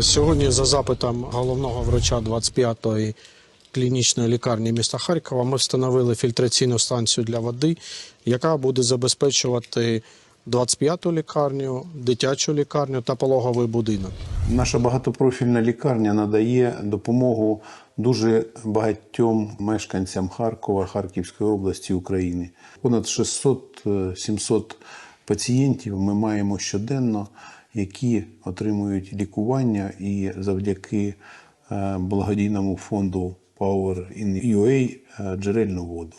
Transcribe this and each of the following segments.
Сьогодні за запитом головного врача 25-ї клінічної лікарні міста Харкова ми встановили фільтраційну станцію для води, яка буде забезпечувати 25-ту лікарню, дитячу лікарню та пологовий будинок. Наша багатопрофільна лікарня надає допомогу дуже багатьом мешканцям Харкова, Харківської області України. Понад 600-700 пацієнтів ми маємо щоденно, які отримують лікування і завдяки е, благодійному фонду Power in UA е, джерельну воду.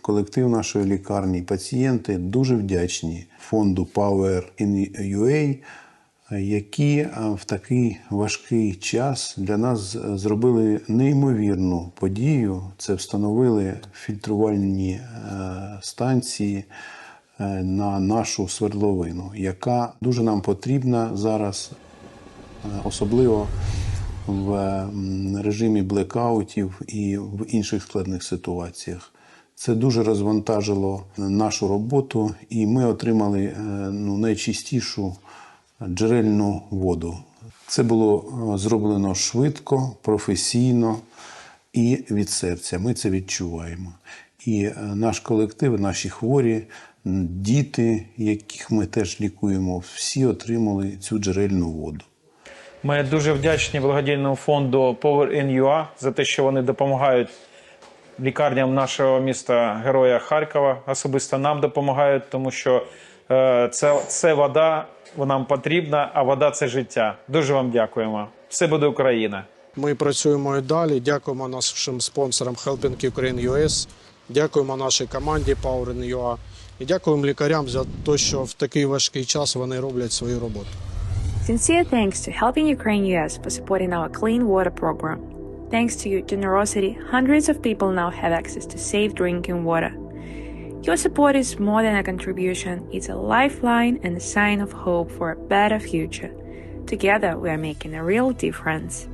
Колектив нашої лікарні, пацієнти дуже вдячні фонду Power in UA, які е, в такий важкий час для нас зробили неймовірну подію. Це встановили фільтрувальні станції на нашу свердловину, яка дуже нам потрібна зараз, е, особливо в режимі блекаутів і в інших складних ситуаціях. Це дуже розвантажило нашу роботу, і ми отримали е, ну, найчистішу джерельну воду. Це було е, зроблено швидко, професійно і від серця. Ми це відчуваємо. І е, наш колектив, наші хворі, діти, яких ми теж лікуємо, всі отримали цю джерельну воду. Ми дуже вдячні благодійному фонду Power in UA за те, що вони допомагають лікарням нашого міста Героя Харкова. Особисто нам допомагають, тому що е, це, це вода, вона нам потрібна, а вода це життя. Дуже вам дякуємо. Все буде Україна. Ми працюємо і далі. Дякуємо нашим спонсорам Helping Ukraine US, дякуємо нашій команді Power in UA і дякуємо лікарям за те, що в такий важкий час вони роблять свою роботу. Sincere thanks to Helping Ukraine US for supporting our clean water program. Thanks to your generosity, hundreds of people now have access to safe drinking water. Your support is more than a contribution, it's a lifeline and a sign of hope for a better future. Together, we are making a real difference.